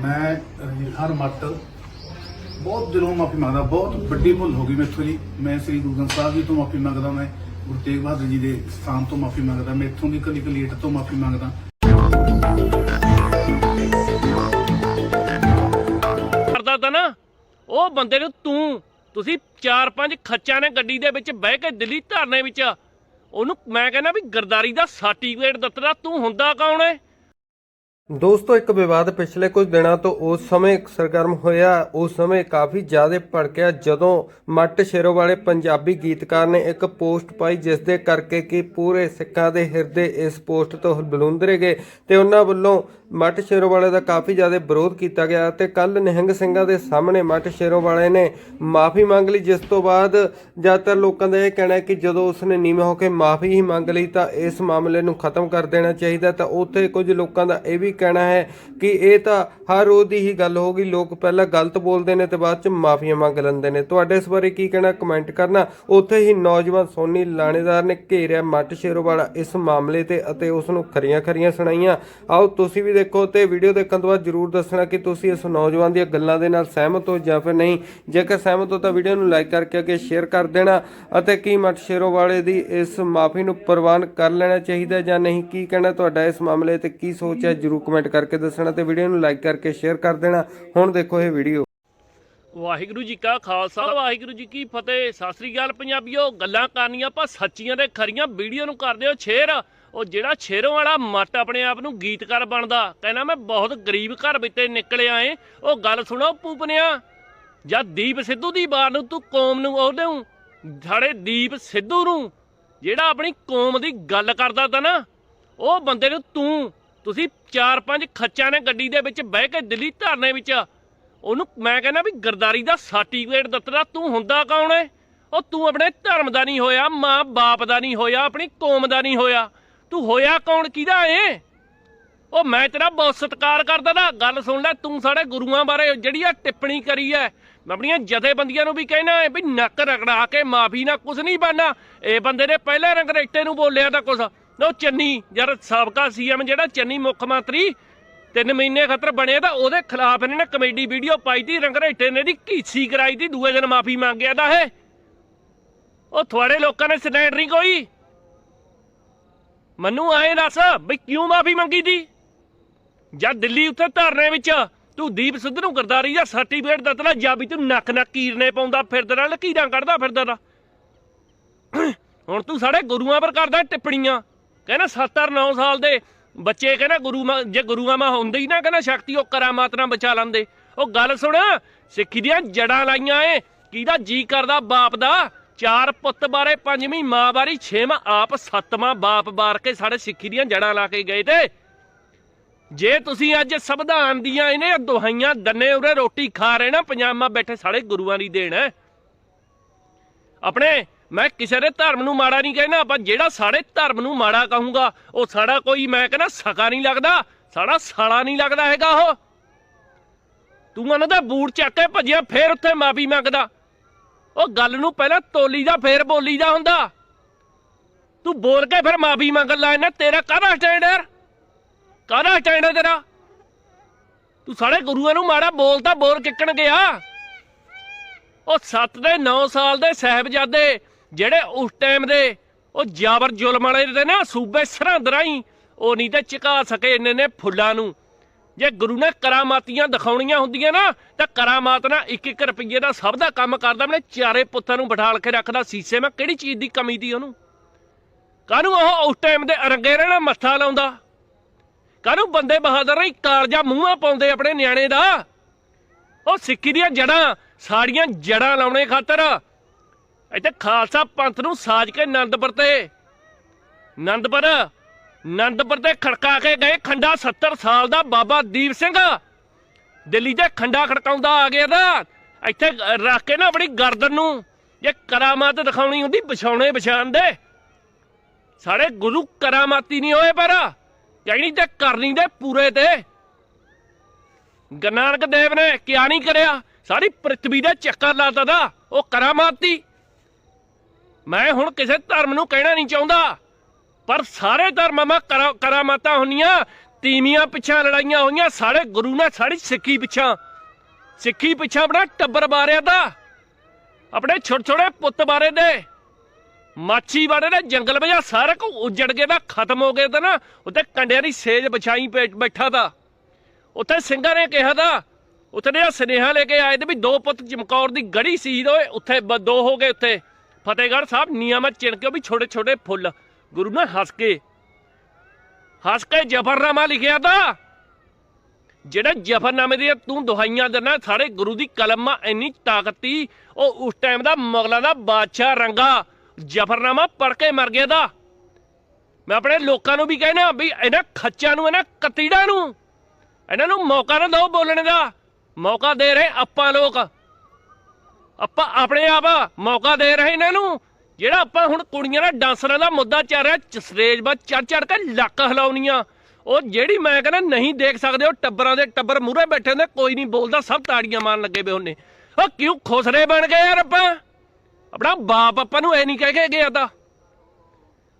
ਮੈਂ ਰਣਜੀਤ ਮੱਟ ਬਹੁਤ ਦਿਲੋਂ ਮਾਫੀ ਮੰਗਦਾ, ਬਹੁਤ ਵੱਡੀ ਭੁੱਲ ਹੋ ਗਈ ਮੇਥੋਂ ਜੀ। ਮੈਂ ਸ੍ਰੀ ਗੁਰੂ ਗ੍ਰੰਥ ਸਾਹਿਬ ਜੀ ਤੋਂ ਮਾਫੀ ਮੰਗਦਾ ਮੈਂ ਗੁਰੂ ਤੇਗ ਬਹਾਦਰ ਜੀ ਦੇ ਸਥਾਨ ਤੋਂ ਮਾਫੀ ਮੰਗਦਾ ਮੈਂ ਦੀ ਕਲੀ ਕਲੀਟ ਤੋਂ ਮਾਫੀ ਮੰਗਦਾ। ਕਰਦਾ ਤਾ ਨਾ, ਉਹ ਬੰਦੇ ਨੂੰ ਤੂੰ, ਤੁਸੀਂ ਚਾਰ ਪੰਜ ਖੱਚਾਂ ਨੇ ਗੱਡੀ ਦੇ ਵਿੱਚ ਬਹਿ ਕੇ ਦਿੱਲੀ ਧਰਨੇ ਵਿੱਚ, ਉਹਨੂੰ ਮੈਂ ਕਹਿੰਦਾ ਵੀ ਗਰਦਾਰੀ ਦਾ ਸਰਟੀਫਿਕੇਟ ਦਿੱਤਾ, ਤੂੰ ਹੁੰਦਾ ਕੌਣ ਹੈ? ਦੋਸਤੋ, ਇੱਕ ਵਿਵਾਦ ਪਿਛਲੇ ਕੁਝ ਦਿਨਾਂ ਤੋਂ ਉਸ ਸਮੇਂ ਸਰਗਰਮ ਹੋਇਆ। ਉਸ ਸਮੇਂ ਕਾਫੀ ਜ਼ਿਆਦਾ ਭੜਕਿਆ, ਜਦੋਂ ਮੱਟ ਸ਼ੇਰੋ ਵਾਲੇ ਪੰਜਾਬੀ ਗੀਤਕਾਰ ਨੇ ਇੱਕ ਪੋਸਟ ਪਾਈ, ਜਿਸ ਦੇ ਕਰਕੇ ਕਿ ਪੂਰੇ ਸਿੱਖਾਂ ਦੇ ਹਿਰਦੇ ਇਸ ਪੋਸਟ ਤੋਂ ਬਲੂੰਦਰੇ ਗਏ ਤੇ ਉਹਨਾਂ ਵੱਲੋਂ ਮੱਟ ਸ਼ੇਰੋ ਵਾਲੇ ਦਾ ਕਾਫੀ ਜ਼ਿਆਦਾ ਵਿਰੋਧ ਕੀਤਾ ਗਿਆ ਤੇ ਕੱਲ ਨਿਹੰਗ ਸਿੰਘਾਂ ਦੇ ਸਾਹਮਣੇ ਮੱਟ ਸ਼ੇਰੋ ਵਾਲੇ ਨੇ ਮਾਫੀ ਮੰਗ ਲਈ। ਜਿਸ ਤੋਂ ਬਾਅਦ ਜ਼ਿਆਦਾਤਰ ਲੋਕਾਂ ਦਾ ਇਹ ਕਹਿਣਾ ਹੈ ਕਿ ਜਦੋਂ ਉਸਨੇ ਨੀਵੇਂ ਹੋ ਕੇ ਮਾਫੀ ਹੀ ਮੰਗ ਲਈ ਤਾਂ ਇਸ ਮਾਮਲੇ ਨੂੰ ਖਤਮ ਕਰ ਦੇਣਾ ਚਾਹੀਦਾ। ਤਾਂ ਉੱਥੇ ਕੁਝ ਲੋਕਾਂ ਦਾ ਇਹ ਵੀ ਕਹਿਣਾ ਹੈ ਕਿ ਇਹ ਤਾਂ ਹਰ ਰੋਜ਼ ਦੀ ਹੀ ਗੱਲ ਹੋ ਗਈ। ਲੋਕ ਪਹਿਲਾਂ ਗਲਤ ਬੋਲਦੇ ਨੇ ਤੇ ਬਾਅਦ ਚ ਮਾਫੀਆਂ ਮੰਗ ਲੈਂਦੇ ਨੇ। ਤੁਹਾਡੇ ਇਸ ਬਾਰੇ ਕੀ ਕਹਿਣਾ, ਕਮੈਂਟ ਕਰਨਾ। ਉੱਥੇ ਹੀ ਨੌਜਵਾਨ ਸੋਨੀ ਲਾਣੇਦਾਰ ਨੇ ਘੇਰਿਆ ਮੱਟ ਸ਼ੇਰੋ ਵਾਲਾ ਇਸ ਮਾਮਲੇ ਤੇ ਅਤੇ ਉਸ ਨੂੰ ਖਰੀਆਂ ਖਰੀਆਂ ਸੁਣਾਈਆਂ। ਆਓ, ਤੁਸੀਂ ਵੀ ਦੇਖੋ ਤੇ ਵੀਡੀਓ ਦੇਖਣ ਤੋਂ ਬਾਅਦ ਜਰੂਰ ਦੱਸਣਾ ਕਿ ਤੁਸੀਂ ਇਸ ਨੌਜਵਾਨ ਦੀਆਂ ਗੱਲਾਂ ਦੇ ਨਾਲ ਸਹਿਮਤ ਹੋ ਜਾਂ ਫਿਰ ਨਹੀਂ। ਜੇਕਰ ਸਹਿਮਤ ਹੋ ਤਾਂ ਵੀਡੀਓ ਨੂੰ ਲਾਈਕ ਕਰਕੇ ਅੱਗੇ ਸ਼ੇਅਰ ਕਰ ਦੇਣਾ ਅਤੇ ਕੀ ਮੱਟ ਸ਼ੇਰੋ ਵਾਲੇ ਦੀ ਇਸ ਮਾਫੀ ਨੂੰ ਪ੍ਰਵਾਨ ਕਰ ਲੈਣਾ ਚਾਹੀਦਾ ਜਾਂ ਨਹੀਂ, ਕੀ ਕਹਿਣਾ ਤੁਹਾਡਾ ਇਸ ਮਾਮਲੇ ਤੇ ਕੀ ਸੋਚ ਹੈ ਜਰੂਰ ਕਮੈਂਟ ਕਰਕੇ ਦੱਸਣਾ ਤੇ ਵੀਡੀਓ ਨੂੰ ਲਾਈਕ ਕਰਕੇ ਸ਼ੇਅਰ ਕਰ ਦੇਣਾ। ਹੁਣ ਦੇਖੋ ਇਹ ਵੀਡੀਓ। ਵਾਹਿਗੁਰੂ ਜੀ ਕਾ ਖਾਲਸਾ, ਵਾਹਿਗੁਰੂ ਜੀ ਕੀ ਫਤਿਹ। ਸਤਿ ਸ੍ਰੀ ਅਕਾਲ ਪੰਜਾਬੀਓ, ਗੱਲਾਂ ਕਰਨੀਆਂ ਆਪਾਂ ਸੱਚੀਆਂ ਤੇ ਖਰੀਆਂ, ਵੀਡੀਓ ਨੂੰ ਕਰਦੇ ਹੋ ਸ਼ੇਅਰ। ਉਹ ਜਿਹੜਾ ਸ਼ੇਰੋਂ ਵਾਲਾ ਮੱਟ ਆਪਣੇ ਆਪ ਨੂੰ ਗੀਤਕਾਰ ਬਣਦਾ, ਕਹਿੰਦਾ ਮੈਂ ਬਹੁਤ ਗਰੀਬ ਘਰ ਵਿੱਚੋਂ ਨਿਕਲਿਆ ਏ ਉਹ ਗੱਲ ਸੁਣੋ ਪੂਪਨਿਆ। ਜਾਂ ਦੀਪ ਸਿੱਧੂ ਦੀ ਬਾਤ ਨੂੰ ਤੂੰ ਕੌਮ ਨੂੰ ਉਹਦੇ ਨੂੰ ਸਾਡੇ ਦੀਪ ਸਿੱਧੂ ਨੂੰ, ਜਿਹੜਾ ਆਪਣੀ ਕੌਮ ਦੀ ਗੱਲ ਕਰਦਾ ਤਾ ਨਾ, ਉਹ ਬੰਦੇ ਨੂੰ ਤੂੰ, ਤੁਸੀਂ ਚਾਰ ਪੰਜ ਖੱਚਾਂ ਨੇ ਗੱਡੀ ਦੇ ਵਿੱਚ ਬਹਿ ਕੇ ਦਿੱਲੀ ਧਰਨੇ ਵਿੱਚ, ਉਹਨੂੰ ਮੈਂ ਕਹਿੰਦਾ ਵੀ ਗਰਦਾਰੀ ਦਾ ਸਰਟੀਫਿਕੇਟ ਦਿੱਤਾ, ਤੂੰ ਹੁੰਦਾ ਕੌਣ ਹੈ ਉਹ ਤੂੰ ਆਪਣੇ ਧਰਮ ਦਾ ਨਹੀਂ ਹੋਇਆ ਮਾਂ ਬਾਪ ਦਾ ਨਹੀਂ ਹੋਇਆ, ਆਪਣੀ ਕੌਮ ਦਾ ਨਹੀਂ ਹੋਇਆ। ਤੂੰ ਹੋਇਆ ਕੌਣ? ਕਿਹਦਾ ਏ? ਉਹ ਮੈਂ ਤੇਰਾ ਬਹੁਤ ਸਤਿਕਾਰ ਕਰਦਾ ਨਾ। ਗੱਲ ਸੁਣ ਲੈ, ਤੂੰ ਸਾਡੇ ਗੁਰੂਆਂ ਬਾਰੇ ਜਿਹੜੀ ਆ ਟਿੱਪਣੀ ਕਰੀ ਐ, ਮੈਂ ਆਪਣੀਆਂ ਜਥੇਬੰਦੀਆਂ ਨੂੰ ਵੀ ਕਹਿਣਾ ਹੈ ਵੀ ਨੱਕ ਰਗੜਾ ਕੇ ਮਾਫੀ ਨਾ ਕੁਝ ਨਹੀਂ ਬਣਨਾ। ਇਹ ਬੰਦੇ ਨੇ ਪਹਿਲੇ ਰੰਗਰੇਟੇ ਨੂੰ ਬੋਲਿਆ ਤਾਂ ਕੁਝ ਉਹ ਚੰਨੀ, ਯਾਰ ਸਾਬਕਾ ਸੀਐਮ ਜਿਹੜਾ ਚੰਨੀ ਮੁੱਖ ਮੰਤਰੀ, ਤਿੰਨ ਮਹੀਨੇ ਖਤਰ ਬਣਿਆ ਤਾਂ ਉਹਦੇ ਖਿਲਾਫ ਇਹਨਾਂ ਨੇ ਕਮੇਡੀ ਵੀਡੀਓ ਪਾਈ ਤੀ ਰੰਗਰੇਟੇ ਨੇ ਦੀ ਕੀਸੀ ਕਰਾਈ ਤੀ, ਦੂਏ ਦਿਨ ਮਾਫੀ ਮੰਗਿਆ ਤਾਂ ਇਹ। ਉਹ ਤੁਹਾਡੇ ਲੋਕਾਂ ਨੇ ਸਟੈਂਡ ਨਹੀਂ ਕੋਈ ਮੈਨੂੰ ਆਏ ਦੱਸ ਬਈ ਕਿਉਂ ਮਾਫੀ ਮੰਗੀ ਤੀ? ਜਦ ਦਿੱਲੀ ਉੱਥੇ ਧਰਨੇ ਵਿੱਚ ਤੂੰ ਦੀਪ ਸਿੱਧੂ ਨੂੰ ਗਰਦਾਰੀ ਦਾ ਸਰਟੀਫਿਕੇਟ ਦਿੱਤਾ ਜਾਂ ਤੂੰ ਨੱਕ ਨੱਕ ਕੀਰਨੇ ਪਾਉਂਦਾ, ਫਿਰਦਾ ਨਾਲ ਲਕੀਰਾਂ ਕੱਢਦਾ ਫਿਰਦਾ ਦਾ ਹੁਣ ਤੂੰ ਸਾਡੇ ਗੁਰੂਆਂ ਪਰ ਕਰਦਾ ਟਿੱਪਣੀਆਂ। ਕਹਿੰਦਾ 7-9 ਸਾਲ ਦੇ ਬੱਚੇ ਕਹਿੰਦਾ ਗੁਰੂ ਜੇ ਗੁਰੂਆਂ ਮਾ ਹੁੰਦੇ ਹੀ ਨਾ, ਕਹਿੰਦਾ ਸ਼ਕਤੀ ਉਹ ਕਰਾਮਾਤ ਨਾਲ ਬਚਾ ਲੈਂਦੇ। ਉਹ ਗੱਲ ਸੁਣ, ਸਿੱਖੀ ਦੀਆਂ ਜੜਾਂ ਲਾਈਆਂ ਏ, ਕਿਹਦਾ ਜੀ ਕਰਦਾ ਬਾਪ ਦਾ? ਚਾਰ ਪੁੱਤ ਬਾਰੇ, ਪੰਜਵੀਂ ਮਾਂ ਬਾਰੀ, ਛੇਵਾਂ ਆਪ, ਸੱਤਵਾਂ ਬਾਪ ਬਾਰ ਕੇ ਸਾਡੇ ਸਿੱਖੀ ਦੀਆਂ ਜੜਾਂ ਲਾ ਕੇ ਗਏ ਤੇ। ਜੇ ਤੁਸੀਂ ਅੱਜ ਸੰਵਿਧਾਨ ਦੀਆਂ ਇਹਨੇ ਦੁਹਾਈਆਂ ਦੰਨੇ ਉਰੇ ਰੋਟੀ ਖਾ ਰਹੇ ਨਾ ਪੰਜਾਬਾ ਬੈਠੇ ਸਾਡੇ ਗੁਰੂਆਂ ਦੀ ਦੇਣ। ਹੈ ਆਪਣੇ, ਮੈਂ ਕਿਸੇ ਦੇ ਧਰਮ ਨੂੰ ਮਾੜਾ ਨਹੀਂ ਕਹਿਣਾ ਪਰ ਜਿਹੜਾ ਸਾਡੇ ਧਰਮ ਨੂੰ ਮਾੜਾ ਕਹੂੰਗਾ, ਉਹ ਸਾਡਾ ਕੋਈ, ਮੈਂ ਕਹਿੰਦਾ, ਸਕਾ ਨਹੀਂ ਲੱਗਦਾ, ਸਾਡਾ ਸਾਲਾ ਨਹੀਂ ਲੱਗਦਾ ਹੈਗਾ ਉਹ। ਤੂੰ ਉਹਨਾਂ ਦਾ ਬੂਟ ਚੱਕ ਕੇ ਭੱਜਿਆ, ਫੇਰ ਉੱਥੇ ਮਾਫੀ ਮੰਗਦਾ। ਉਹ ਗੱਲ ਨੂੰ ਪਹਿਲਾਂ ਤੋਲੀ ਦਾ, ਫੇਰ ਬੋਲੀ ਦਾ ਹੁੰਦਾ। ਤੂੰ ਬੋਲ ਕੇ ਫਿਰ ਮਾਫੀ ਮੰਗਣ ਲਾਇਨਾ ਤੇਰਾ ਕਾਹਦਾ ਸਟੈਂਡ ਯਾਰ ਕਾਹਦਾ ਸਟੈਂਡ ਹੈ ਤੇਰਾ? ਤੂੰ ਸਾਡੇ ਗੁਰੂਆਂ ਨੂੰ ਮਾੜਾ ਬੋਲ ਤਾਂ ਬੋਲ ਕਿੱਕਣ ਗਿਆ। ਉਹ 7 ਦੇ 9 ਸਾਲ ਦੇ ਸਾਹਿਬਜ਼ਾਦੇ, ਜਿਹੜੇ ਉਸ ਟਾਈਮ ਦੇ, ਉਹ ਜਾਬਰ ਜ਼ੁਲਮ ਵਾਲੇ ਦੇ ਨਾ ਸੂਬੇ ਸਰਹੰਦ ਰਾਹੀਂ, ਉਹ ਨਹੀਂ ਤੇ ਚੁਕਾ ਸਕੇ ਇੰਨੇ ਨੇ ਫੁੱਲਾਂ ਨੂੰ। ਜੇ ਗੁਰੂ ਨੇ ਕਰਾਮਾਤੀਆਂ ਦਿਖਾਉਣੀਆਂ ਹੁੰਦੀਆਂ ਨਾ, ਤਾਂ ਕਰਾਮਾਤ ਨਾਲ 1-1 ਰੁਪਏ ਦਾ ਸਭ ਦਾ ਕੰਮ ਕਰਦਾ। ਮੈਨੇ ਚਾਰੇ ਪੁੱਤਾਂ ਨੂੰ ਬਿਠਾਲ ਕੇ ਰੱਖਦਾ ਸੀਸੇ। ਮੈਂ ਕਿਹੜੀ ਚੀਜ਼ ਦੀ ਕਮੀ ਦੀ ਉਹਨੂੰ? ਕਾਹਨੂੰ ਉਹ ਉਸ ਟਾਈਮ ਦੇ ਅਰੰਗੇ ਰਹਿਣਾ ਮੱਥਾ ਲਾਉਂਦਾ? ਕਾਹਨੂੰ ਬੰਦੇ ਬਹਾਦਰ ਨਹੀਂ ਕਾਲਜਾ ਮੂੰਹਾਂ ਪਾਉਂਦੇ ਆਪਣੇ ਨਿਆਣੇ ਦਾ? ਉਹ ਸਿੱਖੀ ਦੀਆਂ ਜੜਾਂ, ਸਾੜੀਆਂ ਜੜਾਂ ਲਾਉਣੇ ਖਾਤਰ। ਇੱਥੇ ਖਾਲਸਾ ਪੰਥ ਨੂੰ ਸਾਜ ਕੇ ਆਨੰਦਪੁਰ ਤੇ। ਆਨੰਦਪੁਰ ਆਨੰਦਪੁਰ ਤੇ ਖੜਕਾ ਕੇ ਗਏ ਖੰਡਾ 70 ਸਾਲ ਦਾ ਬਾਬਾ ਦੀਪ ਸਿੰਘ। ਦਿੱਲੀ ਦੇ ਖੰਡਾ ਖੜਕਾਉਂਦਾ ਆ ਗਿਆ ਦਾ ਇੱਥੇ ਰੱਖ ਕੇ ਨਾ ਆਪਣੀ ਗਰਦਨ ਨੂੰ, ਜੇ ਕਰਾਮਾਤ ਦਿਖਾਉਣੀ ਹੁੰਦੀ ਵਿਛਾਉਣੇ ਵਿਛਾਣ ਦੇ। ਸਾਡੇ ਗੁਰੂ ਕਰਾਮਾਤੀ ਨਹੀਂ ਹੋਏ ਪਰ ਕਹਿਣੀ ਤੇ ਕਰਨੀ ਦੇ ਪੂਰੇ ਤੇ। ਗੁਰੂ ਨਾਨਕ ਦੇਵ ਨੇ ਕਿਆ ਨਹੀਂ ਕਰਿਆ, ਸਾਰੀ ਪ੍ਰithvi ਦੇ ਚੱਕਰ ਲਾਤਾ ਦਾ ਉਹ ਕਰਾਮਾਤੀ। ਮੈਂ ਹੁਣ ਕਿਸੇ ਧਰਮ ਨੂੰ ਕਹਿਣਾ ਨਹੀਂ ਚਾਹੁੰਦਾ। ਪਰ ਸਾਰੇ ਧਰਮਾਂ ਮਾ ਕਰਾਮਾਤਾਂ ਹੁੰਦੀਆਂ, ਤੀਵੀਆਂ ਪਿੱਛਾ ਲੜਾਈਆਂ ਹੋਈਆਂ ਸਾਰੇ ਗੁਰੂ ਨੇ ਸਾਡੀ ਸਿੱਖੀ ਪਿੱਛਾ। ਸਿੱਖੀ ਪਿੱਛਾ ਆਪਣਾ ਟੱਬਰ ਬਾਰਿਆ ਦਾ ਆਪਣੇ ਛੋਟੇ ਛੋਟੇ ਪੁੱਤ ਬਾਰੇ ਦੇ ਮਾਛੀ ਬਾਰੇ ਦੇ ਜੰਗਲ ਵਿੱਚ ਸਾਰਾ ਕੁ ਉਜੜ ਗਿਆ ਦਾ ਖਤਮ ਹੋ ਗਿਆ ਤਾਂ ਨਾ। ਉੱਤੇ ਕੰਡਿਆਂ ਦੀ ਸੇਜ ਵਿਛਾਈ ਬੈਠਾ ਦਾ ਉੱਥੇ ਸਿੰਘਾਂ ਨੇ ਕਿਹਾ ਦਾ ਉੱਥੇ ਨੇ ਸੁਨੇਹਾ ਲੈ ਕੇ ਆਏ ਤੇ ਵੀ ਦੋ ਪੁੱਤ ਚਮਕੌਰ ਦੀ ਗੜੀ ਸੀ ਓਏ ਉੱਥੇ ਦੋ ਹੋ ਗਏ ਉੱਥੇ। ਫਤਿਹਗੜ੍ਹ ਸਾਹਿਬ ਨਿਯਮਤ ਚਿਣਕੇ ਵੀ ਛੋਟੇ ਛੋਟੇ ਫੁੱਲ। ਗੁਰੂ ਨੇ ਹੱਸ ਕੇ ਹੱਸ ਕੇ ਜਫਰਨਾਮਾ ਲਿਖਿਆ ਦਾ ਜਿਹੜਾ ਜਫਰਨਾਮੇ ਦੀਆਂ ਤੂੰ ਦੁਹਾਈਆਂ ਦਿੰਦਾ ਸਾਰੇ ਗੁਰੂ ਦੀ ਕਲਮ ਇੰਨੀ ਤਾਕਤੀ, ਉਹ ਉਸ ਟਾਈਮ ਦਾ ਮੁਗਲਾਂ ਦਾ ਬਾਦਸ਼ਾਹ ਰੰਗਾ ਜਫਰਨਾਮਾ ਪੜ ਕੇ ਮਰ ਗਿਆ ਦਾ ਮੈਂ ਆਪਣੇ ਲੋਕਾਂ ਨੂੰ ਵੀ ਕਹਿਣਾ ਵੀ ਇਹਨਾਂ ਖੱਚਾਂ ਨੂੰ, ਇਹਨਾਂ ਕਤੀੜਾਂ ਨੂੰ, ਇਹਨਾਂ ਨੂੰ ਮੌਕਾ ਨਾ ਦਿਓ ਬੋਲਣ ਦਾ। ਮੌਕਾ ਦੇ ਰਹੇ ਆਪਾਂ ਲੋਕ। ਆਪਾਂ ਆਪਣੇ ਆਪ ਮੌਕਾ ਦੇ ਰਹੇ ਇਹਨਾਂ ਨੂੰ। ਜਿਹੜਾ ਆਪਾਂ ਹੁਣ ਕੁੜੀਆਂ ਦਾ ਡਾਂਸਰਾਂ ਦਾ ਮੁੱਦਾ ਚੱਲ ਰਿਹਾ ਸਟੇਜ 'ਤੇ ਚੜ ਚੜ ਕੇ ਲੱਕ ਹਿਲਾਉਣੀਆਂ। ਉਹ ਜਿਹੜੀ ਮੈਂ ਕਹਿੰਦਾ, ਨਹੀਂ ਦੇਖ ਸਕਦੇ, ਉਹ ਟੱਬਰਾਂ ਦੇ ਟੱਬਰ ਮੂਹਰੇ ਬੈਠੇ ਨੇ ਕੋਈ ਨਹੀਂ ਬੋਲਦਾ, ਸਭ ਤਾੜੀਆਂ ਮਾਰਨ ਲੱਗੇ ਵੇ ਉਹਨੇ ਉਹ ਕਿਉਂ ਖੁਸਰੇ ਬਣ ਗਏ ਯਾਰ ਆਪਾਂ? ਆਪਣਾ ਬਾਪ ਆਪਾਂ ਨੂੰ ਐ ਨਹੀਂ ਕਹਿ ਕੇ ਗਿਆ ਤਾਂ।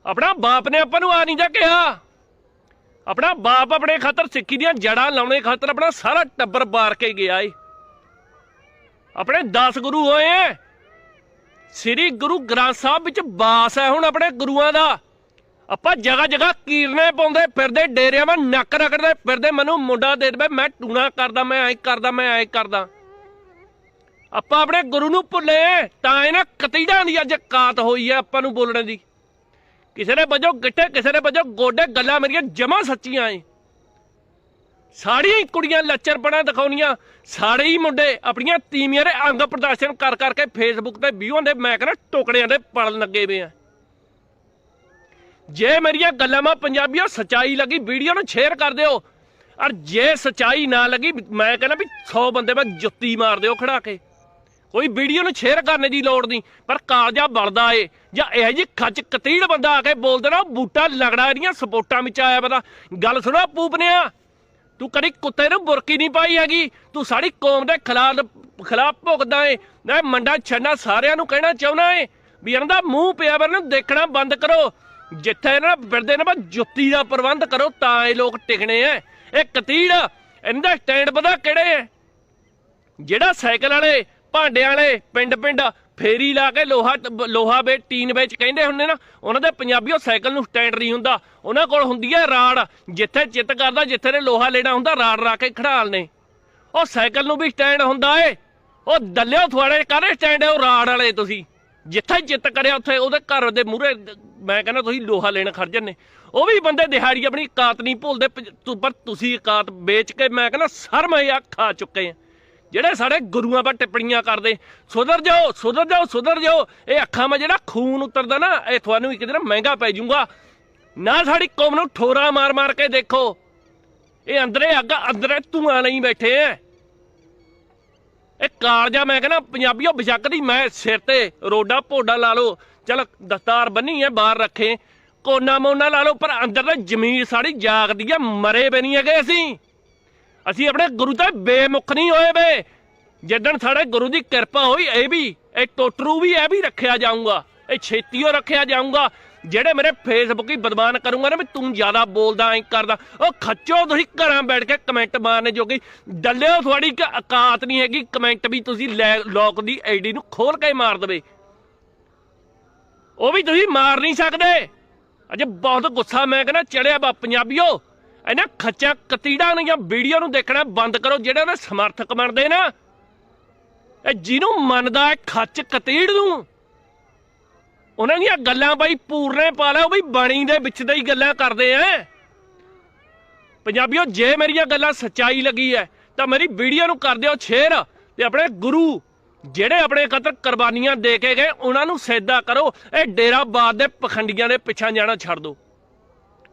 ਆਪਣਾ ਬਾਪ ਨੇ ਆਪਾਂ ਨੂੰ ਆ ਨਹੀਂ ਜਾ ਕਿਹਾ। ਆਪਣਾ ਬਾਪ ਆਪਣੇ ਖਾਤਰ ਸਿੱਖੀ ਦੀਆਂ ਜੜਾਂ ਲਾਉਣੇ ਖਾਤਰ ਆਪਣਾ ਸਾਰਾ ਟੱਬਰ ਬਾਰ ਕੇ ਗਿਆ ਏ। ਆਪਣੇ 10 ਗੁਰੂ ਹੋਏ ਐ। ਸ੍ਰੀ ਗੁਰੂ ਗ੍ਰੰਥ ਸਾਹਿਬ ਵਿੱਚ ਬਾਸ ਹੈ ਹੁਣ ਆਪਣੇ ਗੁਰੂਆਂ ਦਾ। ਆਪਾਂ ਜਗ੍ਹਾ ਜਗ੍ਹਾ ਕੀਰਨੇ ਪਾਉਂਦੇ ਫਿਰਦੇ, ਡੇਰਿਆਂ 'ਮੈਂ ਨੱਕ ਰਗੜਦੇ ਫਿਰਦੇ, ਮੈਨੂੰ ਮੁੰਡਾ ਦੇ ਦੇਵੇ, ਮੈਂ ਟੂਣਾ ਕਰਦਾ, ਮੈਂ ਐਂ ਕਰਦਾ, ਮੈਂ ਐਂ ਕਰਦਾ। ਆਪਾਂ ਆਪਣੇ ਗੁਰੂ ਨੂੰ ਭੁੱਲੇ, ਤਾਂ ਇਹਨਾਂ ਕਤੀੜਾਂ ਦੀ ਅੱਜ ਕਾਤ ਹੋਈ ਹੈ ਆਪਾਂ ਨੂੰ ਬੋਲਣ ਦੀ। ਕਿਸੇ ਨੇ ਵਜੋਂ ਗਿੱਟੇ ਕਿਸੇ ਨੇ ਵਜੋਂ ਗੋਡੇ, ਗੱਲਾਂ ਮੇਰੀਆਂ ਜਮਾ ਸੱਚੀਆਂ ਏ। ਸਾੜੀਆਂ ਹੀ ਕੁੜੀਆਂ ਲੱਚਰਪਣਾ ਦਿਖਾਉਣੀਆਂ। ਸਾਰੇ ਹੀ ਮੁੰਡੇ ਆਪਣੀਆਂ ਤੀਵੀਆਂ ਦੇ ਅੰਗ ਪ੍ਰਦਰਸ਼ਨ ਕਰ ਕਰਕੇ ਫੇਸਬੁੱਕ ਤੇ ਵੀਊਆਂ ਦੇ ਮੈਂ ਕਹਿੰਦਾ ਟੁਕੜਿਆਂ ਦੇ ਪੜਨ ਲੱਗੇ ਵੇ ਆ। ਜੇ ਮੇਰੀਆਂ ਗੱਲਾਂ ਮਾ ਪੰਜਾਬੀਓ, ਸਚਾਈ ਲੱਗੀ, ਵੀਡੀਓ ਨੂੰ ਸ਼ੇਅਰ ਕਰ ਦਿਓ। ਔਰ ਜੇ ਸਚਾਈ ਨਾ ਲੱਗੀ, ਮੈਂ ਕਹਿੰਦਾ ਵੀ 100 ਬੰਦੇ ਮੈਂ ਜੁੱਤੀ ਮਾਰ ਦਿਓ ਖੜਾ ਕੇ। ਕੋਈ ਵੀਡੀਓ ਨੂੰ ਸ਼ੇਅਰ ਕਰਨ ਦੀ ਲੋੜ ਨਹੀਂ, ਪਰ ਕਾਲਜਾ ਬਲਦਾ ਏ। ਜਾਂ ਇਹ ਜੀ ਖੱਚ ਕਤੀੜ ਬੰਦਾ ਆ ਕੇ ਬੋਲ ਦੇਣਾ ਬੂਟਾ ਲਗੜਾ ਇਹਦੀਆਂ ਸਪੋਰਟਾਂ ਵਿੱਚ ਆਇਆ ਬੰਦਾ। ਗੱਲ ਸੁਣੋ ਪੂਪਨਿਆ। ਤੂੰ ਕਦੀ ਕੁੱਤੇ ਨੂੰ ਬੁਰਕੀ ਨਹੀਂ ਪਾਈ ਹੈਗੀ। ਤੂੰ ਸਾਡੀ ਕੌਮ ਦੇ ਖਿਲਾਫ ਖਿਲਾਫ ਭੁਗਦਾ ਏ। ਨਾ ਮੰਡਾ ਛੱਡਣਾ ਸਾਰਿਆਂ ਨੂੰ ਕਹਿਣਾ ਚਾਹੁੰਦਾ ਏ ਵੀ ਇਹਨਾਂ ਦਾ ਮੂੰਹ ਪਿਆ ਵਰ ਨੂੰ ਦੇਖਣਾ ਬੰਦ ਕਰੋ। ਜਿੱਥੇ ਇਹਨਾਂ ਨਾਲ ਫਿਰਦੇ ਨੇ ਬਸ ਜੁੱਤੀ ਦਾ ਪ੍ਰਬੰਧ ਕਰੋ, ਤਾਂ ਇਹ ਲੋਕ ਟਿਕਣੇ ਐ। ਇਹ ਕਤੀੜ ਇਹਨਾਂ ਦਾ ਸਟੈਂਡ ਪਤਾ ਕਿਹੜੇ ਐ? ਜਿਹੜਾ ਸਾਈਕਲ ਵਾਲੇ, ਭਾਂਡਿਆਂ ਵਾਲੇ ਪਿੰਡ ਪਿੰਡ ਫੇਰੀ ਲਾ ਕੇ ਲੋਹਾ ਲੋਹਾ ਵੇ ਟੀਨ ਵਿੱਚ ਕਹਿੰਦੇ ਹੁੰਦੇ ਨਾ, ਉਹਨਾਂ ਦੇ ਪੰਜਾਬੀ ਉਹ ਸਾਈਕਲ ਨੂੰ ਸਟੈਂਡ ਨਹੀਂ ਹੁੰਦਾ। ਉਹਨਾਂ ਕੋਲ ਹੁੰਦੀ ਹੈ ਰਾੜ, ਜਿੱਥੇ ਚਿੱਤ ਕਰਦਾ, ਜਿੱਥੇ ਨੇ ਲੋਹਾ ਲੈਣਾ ਹੁੰਦਾ, ਰਾੜ ਰਾ ਕੇ ਖੜਾਲ ਨੇ। ਉਹ ਸਾਈਕਲ ਨੂੰ ਵੀ ਸਟੈਂਡ ਹੁੰਦਾ ਏ। ਉਹ ਦੱਲਿਓ ਤੁਹਾਡੇ ਕਾਹਦੇ ਸਟੈਂਡ ਹੈ ਉਹ ਰਾੜ ਵਾਲੇ ਤੁਸੀਂ? ਜਿੱਥੇ ਚਿੱਤ ਕਰਿਆ ਉੱਥੇ ਉਹਦੇ ਘਰ ਦੇ ਮੂਹਰੇ, ਮੈਂ ਕਹਿੰਦਾ ਤੁਸੀਂ ਲੋਹਾ ਲੈਣ ਖੜ ਜੰਨੇ ਉਹ ਵੀ ਬੰਦੇ ਦਿਹਾੜੀ ਆਪਣੀ ਕਾਤ ਨਹੀਂ ਭੁੱਲਦੇ ਪਰ ਤੁਸੀਂ ਕਾਤ ਵੇਚ ਕੇ ਮੈਂ ਕਹਿੰਦਾ ਸਰਮੇ ਆ ਖਾ ਚੁੱਕੇ ਆ। ਜਿਹੜੇ ਸਾਡੇ ਗੁਰੂਆਂ 'ਪਰ ਟਿੱਪਣੀਆਂ ਕਰਦੇ, ਸੁਧਰ ਜਾਓ ਸੁਧਰ ਜਾਓ ਸੁਧਰ ਜਾਓ। ਇਹ ਅੱਖਾਂ 'ਮਾ ਜਿਹੜਾ ਖੂਨ ਉਤਰਦਾ ਨਾ, ਇਹ ਤੁਹਾਨੂੰ ਇੱਕ ਦਿਨ ਮਹਿੰਗਾ ਪੈ ਜਾਊਗਾ। ਨਾ ਸਾਡੀ ਕੌਮ ਨੂੰ ਠੋਰਾ ਮਾਰ ਮਾਰ ਕੇ ਦੇਖੋ। ਇਹ ਅੰਦਰੇ ਅੱਗ, ਅੰਦਰੇ ਧੂਆਂ ਲਈ ਬੈਠੇ ਐ। ਇਹ ਕਾਲਜਾ ਮੈਂ ਕਹਿੰਦਾ ਪੰਜਾਬੀਓ, ਬਸ਼ੱਕ ਦੀ ਮੈਂ ਸਿਰ ਤੇ ਰੋਡਾ ਪੋਡਾ ਲਾ ਲਓ। ਚਲ ਦਸਤਾਰ ਬੰਨੀ ਐ, ਬਾਹਰ ਰੱਖੇ। ਕੋਨਾ ਮੋਨਾ ਲਾ ਲਓ, ਪਰ ਅੰਦਰ ਤਾਂ ਜ਼ਮੀਰ ਸਾਡੀ ਜਾਗਦੀ ਐ, ਮਰੇ ਵੀ ਨਹੀਂ ਹੈਗੇ ਅਸੀਂ। ਅਸੀਂ ਆਪਣੇ ਗੁਰੂ ਤੇ ਬੇਮੁਖ ਨਹੀਂ ਹੋਏ ਵੇ। ਜਿੱਦਣ ਸਾਡੇ ਗੁਰੂ ਦੀ ਕਿਰਪਾ ਹੋਈ, ਇਹ ਵੀ, ਇਹ ਟੋਟਰੂ ਵੀ, ਇਹ ਵੀ ਰੱਖਿਆ ਜਾਊਗਾ। ਇਹ ਛੇਤੀਓ ਰੱਖਿਆ ਜਾਊਗਾ, ਜਿਹੜੇ ਮੇਰੇ ਫੇਸਬੁੱਕ ਹੀ ਬਦਮਾਨ ਕਰੂੰਗਾ ਨਾ ਵੀ ਤੂੰ ਜ਼ਿਆਦਾ ਬੋਲਦਾ, ਐਂ ਕਰਦਾ। ਉਹ ਖੱਚੋ, ਤੁਸੀਂ ਘਰਾਂ ਬੈਠ ਕੇ ਕਮੈਂਟ ਮਾਰਨੇ ਜੋਗੀ। ਡੱਲਿਓ ਤੁਹਾਡੀ ਕਿ ਔਕਾਤ ਨਹੀਂ ਹੈਗੀ, ਕਮੈਂਟ ਵੀ ਤੁਸੀਂ ਲੈ- ਲੋਕ ਦੀ ਆਈਡੀ ਨੂੰ ਖੋਲ ਕੇ ਮਾਰ ਦੇਵੇ। ਉਹ ਵੀ ਤੁਸੀਂ ਮਾਰ ਨਹੀਂ ਸਕਦੇ। ਅਜੇ ਬਹੁਤ ਗੁੱਸਾ, ਮੈਂ ਕਹਿੰਦਾ ਚੜਿਆ ਬਾ ਪੰਜਾਬੀਓ। ਇਹਨਾਂ ਖੱਚਾ ਕਤੀੜਾਂ ਦੀਆਂ ਵੀਡੀਓ ਨੂੰ ਦੇਖਣਾ ਬੰਦ ਕਰੋ, ਜਿਹੜੇ ਉਹਦੇ ਸਮਰਥਕ ਬਣਦੇ ਨਾ। ਇਹ ਜਿਹਨੂੰ ਮੰਨਦਾ ਹੈ ਖੱਚ ਕਤੀੜ ਨੂੰ। ਉਹਨਾਂ ਦੀਆਂ ਗੱਲਾਂ ਬਾਈ ਪੂਰਨੇ ਪਾ ਲੈ ਉਹ ਵੀ ਬਾਣੀ ਦੇ ਵਿੱਚ ਦੇ ਹੀ ਗੱਲਾਂ ਕਰਦੇ ਆ। ਪੰਜਾਬੀਓ, ਜੇ ਮੇਰੀਆਂ ਗੱਲਾਂ ਸੱਚਾਈ ਲੱਗੀ ਹੈ ਤਾਂ ਮੇਰੀ ਵੀਡੀਓ ਨੂੰ ਕਰ ਦਿਓ ਸ਼ੇਅਰ ਤੇ ਆਪਣੇ ਗੁਰੂ, ਜਿਹੜੇ ਆਪਣੇ ਖਾਤਰ ਕੁਰਬਾਨੀਆਂ ਦੇ ਕੇ ਗਏ, ਉਹਨਾਂ ਨੂੰ ਸੈਦਾ ਕਰੋ। ਇਹ ਡੇਰਾਬਾਦ ਦੇ ਪਖੰਡੀਆਂ ਦੇ ਪਿੱਛਾ ਜਾਣਾ ਛੱਡ ਦਿਓ